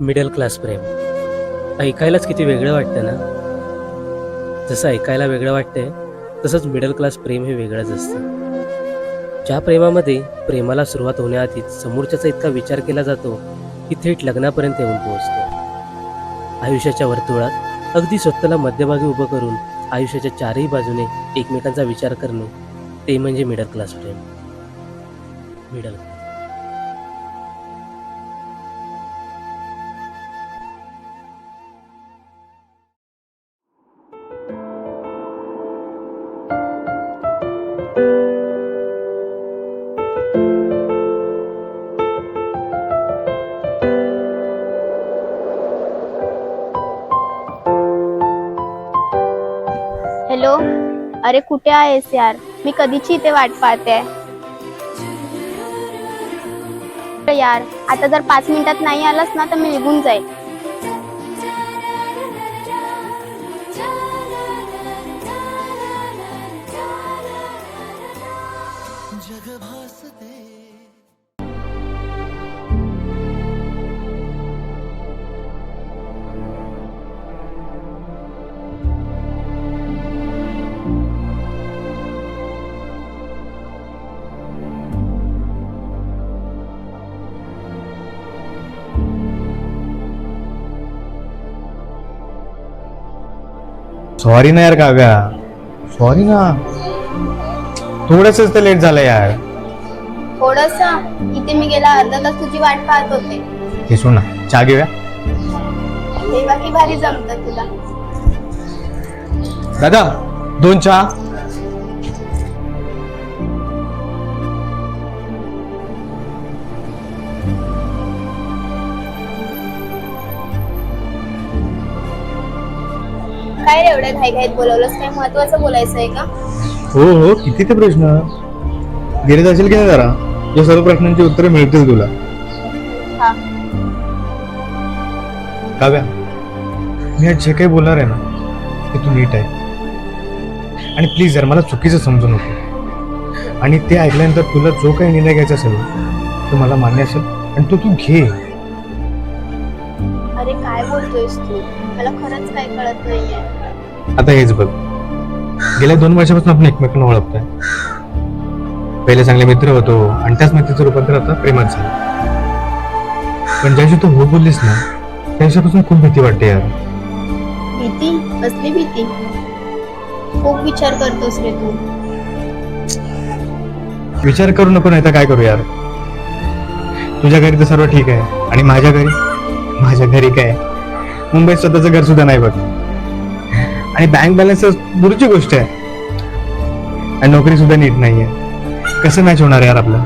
Middle class प्रेम. ऐकायलाच किती वेगळं वाटतं ना? जसं ऐकायला वेगळं वाटतंय तसंच मिडल क्लास प्रेम हे वेगळंच असतं. ज्या प्रेमामध्ये प्रेमाला सुरुवात होण्याआधीच समोरच्याचा इतका विचार केला जातो की थेट लग्नापर्यंत येऊन पोहोचतो. आयुष्याच्या वर्तुळात अगदी स्वतःला मध्यभागी उभं करून आयुष्याच्या चारही बाजूने एकमेकांचा विचार करणे ते म्हणजे मिडल क्लास प्रेम. Middle hello? अरे कुठे आहेस यार? मी कधीची इथे वाट पाहते? यार आता जर पाच मिनिटात नाही आलास ना तर मी निघून जाईल. सॉरी ना यार काव्या। सॉरी ना थोडस तर लेट झालं यार. थोडस? इथे मी गेला अर्धा तास तुझी वाट पाहत होते. हे सोड ना चहा घेऊया? तेव्हा की भारी जमत तुला. दादा दोन चहा. काय रे एवढ्या घाई घाईत बोलवलंस? काय महत्वाचं बोलायचं आहे का? हो हो किती ते प्रश्न? गेले जाशील की नाही जरा? या सर्व प्रश्नांची उत्तरे मिळतील तुला. हा. काव्या मी आज जे काही बोलणार आहे ना ते तू नीट आहे आणि प्लीज यार मला चुकीचं समजू नको. आणि ते ऐकल्यानंतर तुला जो काही निर्णय घ्यायचा असेल तो मला मान्य असेल आणि तो तू घे. अरे काय बोलतोयस तू? मला खरंच काय कळत नाहीये. आता हेच बघ. गेल्या दोन वर्षापासून आपण एकमेकांना ओळखतोय. पहिले चांगले मित्र होतो आणि त्याच मित्राचं रूपांतर आता प्रेमात झालं. पण ज्या दिवशी तू हो बोललीस ना त्या दिवसापासून खूप भीती वाटते यार. भीती? कसली भीती? खूप विचार करतोस रे तू. विचार करू नको नाही तर काय करू यार. तुझ्या घरी तर सर्व ठीक आहे आणि माझ्या घरी? माझ्या घरी काय? मुंबईत स्वतःचं घर सुद्धा नाही बघ. आणि बँक बॅलन्स दूरची गोष्ट आहे. आणि नोकरी सुद्धा नीट नाहीये. कसं मॅच होणार यार आपलं?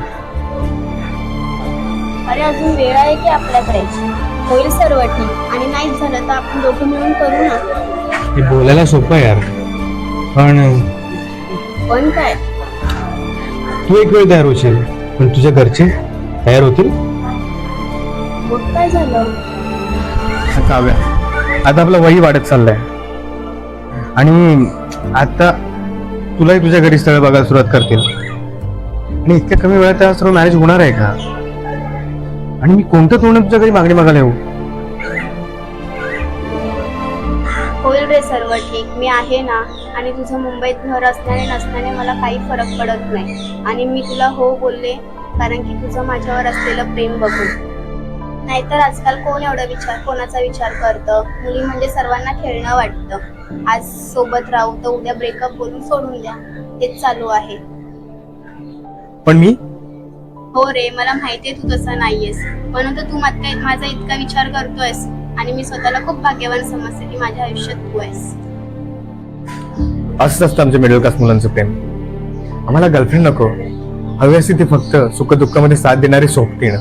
अरे अजून वेळ आहे की आपल्याकडे? होईल सर्व ठीक. आणि नाहीच झालं तर आपण दोघं मिळून करू ना. हे बोलायला सोपं आहे यार. पण पण काय? तू एक वेळ तयार होशील. पण तुझ्या घरचे तयार होतील? मग काय झालं? काव्या आता आपलं वही वाढत चाललंय. आणि आता तुलाही तुझ्या घरी स्थळ बघायला सुरुवात करतील. आणि इतक्या कमी वेळात त्या सर्व मॅनेज होणार आहे का? आणि मी कोणतं तोंड तुझ्या घरी मागणी मागायला येऊ? होईल रे सर्व ठीक. मी आहे ना आणि तुझं मुंबईत घर असल्याने नसल्याने मला काही फरक पडत नाही. आणि मी तुला हो बोलले कारण की तुझं माझ्यावर असलेलं प्रेम बघून. नाहीतर आजकाल कोण एवढा विचार कोणाचा विचार करतं? मुली म्हणजे सर्वांना खेळणं वाटतं. आज सोबत राहू तर उद्या ब्रेकअप बोलून सोडून द्या. तेच चालू आहे. पण मी? हो रे मला माहितीये तू तसा नाहीयेस. म्हणून तर तू माझा माझा इतका विचार करतोयस. आणि मी स्वतःला खूप भाग्यवान समजते की माझ्या आयुष्यात तू आहेस. असंच असतं आमच्या मिडल क्लास मुलांचं प्रेम. आम्हाला गर्लफ्रेंड नको. हवी असते ती फक्त सुख दुःखामध्ये साथ देणारी सोबतीण